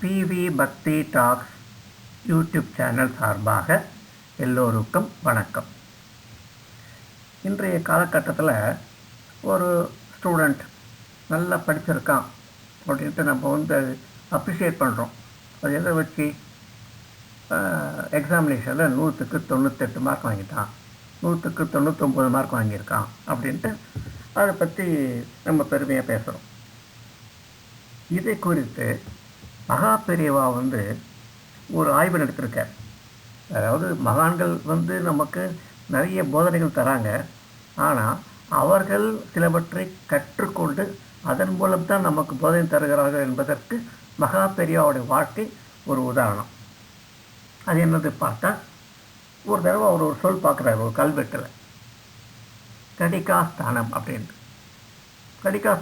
PV பக்தி tax YouTube channel சார்பாக எல்லோருக்கும் வணக்கம். இன்றைய காலகட்டத்தில் ஒரு ஸ்டூடெண்ட் நல்லா படிச்சிருக்கான் அப்படின்ட்டு நம்ம வந்து அப்ரிஷியேட் பண்ணுறோம் அது எதை வச்சு? எக்ஸாமினேஷனில் நூற்றுக்கு தொண்ணூத்தெட்டு மார்க் வாங்கிட்டான். நூற்றுக்கு தொண்ணூத்தொம்பது மார்க் வாங்கியிருக்கான் அப்படின்ட்டு அதை பற்றி நம்ம பெருமையாக பேசுகிறோம் இதை குறித்து மகா பெரியவா வந்து ஒரு ஆய்வு நடத்திருக்கார். அதாவது மகான்கள் வந்து நமக்கு நிறைய போதனைகள் தராங்க. ஆனால் அவர்கள் சிலவற்றை கற்றுக்கொண்டு அதன் மூலம் தான் நமக்கு போதனை தருகிறார்கள் என்பதற்கு மகா பெரியாவுடைய வாழ்க்கை ஒரு உதாரணம். அது என்னது பார்த்தா ஒரு தடவை அவர் ஒரு சொல் பார்க்குறாரு ஒரு கல்வெட்டில். கடிகாஸ்தானம் அப்படின்ட்டு. கடிகா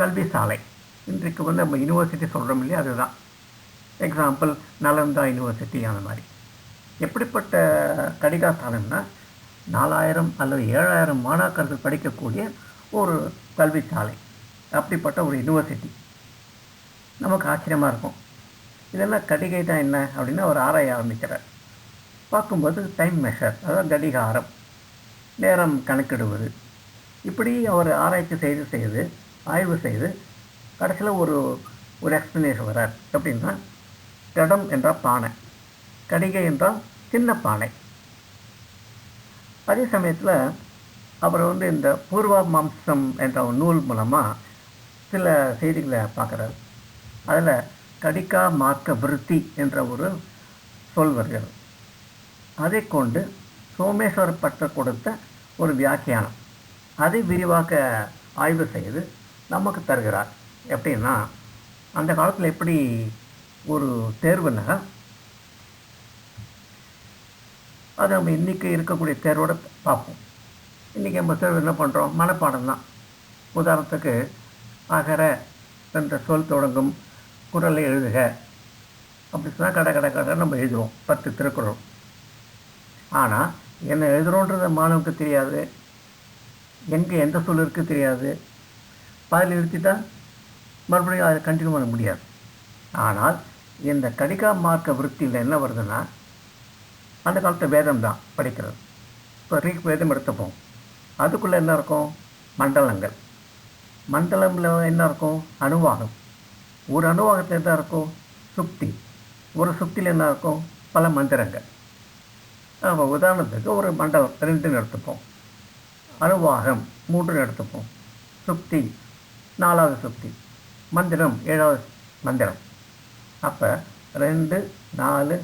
கல்வி சாலை இன்றைக்கு வந்து நம்ம யூனிவர்சிட்டி சொல்கிறோம் இல்லையா? அதுதான். எக்ஸாம்பிள் நலந்தா யூனிவர்சிட்டி அந்த மாதிரி. எப்படிப்பட்ட கடிகாஸ்தானம்னா நாலாயிரம் அல்லது ஏழாயிரம் மாணாக்கர்கள் படிக்கக்கூடிய ஒரு கல்விசாலை அப்படிப்பட்ட ஒரு யூனிவர்சிட்டி நமக்கு ஆச்சரியமாக இருக்கும். இதெல்லாம் கடிகை தான் என்ன? அப்படின்னு அவர் ஆராய ஆரம்பிக்கிறார். பார்க்கும்போது டைம் மெஷர் அதாவது கடிகாரம் நேரம் கணக்கிடுவது. இப்படி அவர் ஆராய்ச்சி செய்து செய்து ஆய்வு செய்து கடைசியில் ஒரு ஒரு எக்ஸ்பிளனேஷன் வரார் எப்படின்னா கடம் என்றால் பானை கடிகை என்றால் சின்ன பானை. அதே சமயத்தில் அவர் வந்து இந்த பூர்வ மாம்சம் என்ற ஒரு நூல் மூலமாக சில செய்திகளை பார்க்குறாரு. அதில் கடிக்கா மாக்க விருத்தி என்ற ஒரு சொல் வருகிறது. அதை கொண்டு சோமேஸ்வர பட்டர் கொடுத்த ஒரு வியாக்கியானம் அதை விரிவாக ஆய்வு செய்து நமக்கு தருகிறார். எப்படின்னா அந்த காலத்தில் எப்படி ஒரு தேர்வுன்னா அது நம்ம இன்றைக்கி இருக்கக்கூடிய தேர்வோடு பார்ப்போம். இன்றைக்கி நம்ம தேர்வு என்ன பண்ணுறோம் மனப்பாடம் தான். உதாரணத்துக்கு அகர என்ற சொல் தொடங்கும் குரலை எழுதுக. அப்படி சொன்னால் கடை கடை கடை நம்ம எழுதுவோம். பத்து திருக்குறள். ஆனால் என்ன எழுதுகிறோன்றது மாணவனுக்கு தெரியாது. எங்கே எந்த சொல் இருக்குது தெரியாது. பாதில் நிறுத்திட்டா மறுபடியும் அதை கண்டினியூ பண்ண முடியாது. ஆனால் இந்த கடிகா மார்க்க விற்த்தியில் என்ன வருதுன்னா அந்த காலத்து வேதம் தான் படிக்கிறது. இப்போ ரீக் வேதம் எடுத்துப்போம். அதுக்குள்ளே என்ன இருக்கும்? மண்டலங்கள். மண்டலமில் என்ன இருக்கும்? அணுவாகம். ஒரு அணுவாகத்தில் என்ன இருக்கும்? சுக்தி ஒரு சுக்தியில் என்ன இருக்கும்? பல மந்திரங்கள். நம்ம உதாரணத்துக்கு ஒரு மண்டலம் ரெண்டுன்னு எடுத்துப்போம். அணுவாகம் மூன்றுன்னு எடுத்துப்போம். சுக்தி நாலாவது சுக்தி மந்திரம் ஏழாவது மந்திரம். அப்போ ரெண்டு நாலு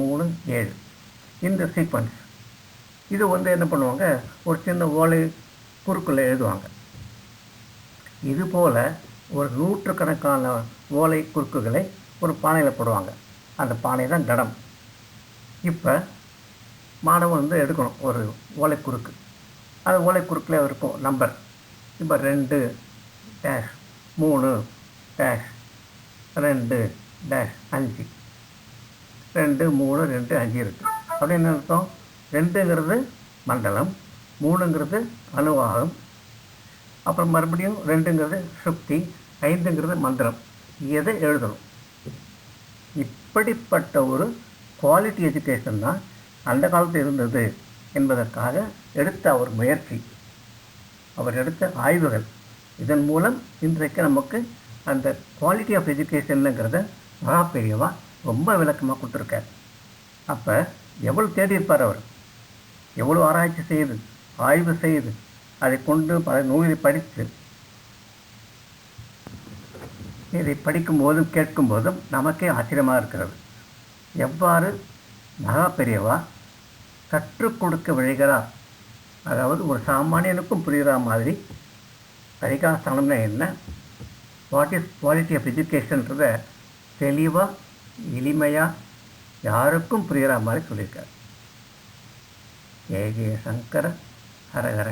மூணு ஏழு. இந்த சீக்வன்ஸ் இது வந்து என்ன பண்ணுவாங்க? ஒரு சின்ன ஓலை குறுக்குள்ளே எழுதுவாங்க. இதுபோல் ஒரு நூற்றுக்கணக்கான ஓலை குறுக்குகளை ஒரு பானையில் போடுவாங்க. அந்த பானை தான் கடம் இப்போ மாணவன் வந்து எடுக்கணும் ஒரு ஓலை குறுக்கு. அந்த ஓலை குறுக்கில் இருக்கும் நம்பர் இப்போ ரெண்டு டேஷ் மூணு டேஷ். ரெண்டு டேஷ் அஞ்சு. ரெண்டு மூணு ரெண்டு அஞ்சு இருக்குது அப்படின்னு அர்த்தம்? ரெண்டுங்கிறது மண்டலம் மூணுங்கிறது அணுவாகம். அப்புறம் மறுபடியும் ரெண்டுங்கிறது சுப்தி ஐந்துங்கிறது மந்திரம். எதை எழுதணும்? இப்படிப்பட்ட ஒரு குவாலிட்டி எஜுகேஷன் தான் அந்த காலத்தில் இருந்தது என்பதற்காக எடுத்த அவர் முயற்சி. அவர் எடுத்த ஆய்வுகள். இதன் மூலம் இன்றைக்கு நமக்கு அந்த குவாலிட்டி ஆஃப் எஜுகேஷனுங்கிறத மகா பெரியவா ரொம்ப விளக்கமாக கொடுத்துருக்கார். அப்போ எவ்வளோ தேடி இருப்பார் அவர்? எவ்வளோ ஆராய்ச்சி செய்து ஆய்வு செய்து அதை கொண்டு பல நூலை படித்து இதை படிக்கும்போதும் கேட்கும்போதும் நமக்கே ஆச்சரியமாக இருக்கிறது. எவ்வாறு மகா பெரியவா கற்றுக் கொடுக்க விழைகிறார் அதாவது ஒரு சாமானியனுக்கும் புரிகிற மாதிரி பரிகாசனம்னா என்ன? வாட் இஸ் குவாலிட்டி ஆஃப் எஜுகேஷன்றத தெளிவாக எளிமையாக யாருக்கும் புரிகிற மாதிரி சொல்லியிருக்கார். ஜெய ஜெய சங்கர ஹர ஹர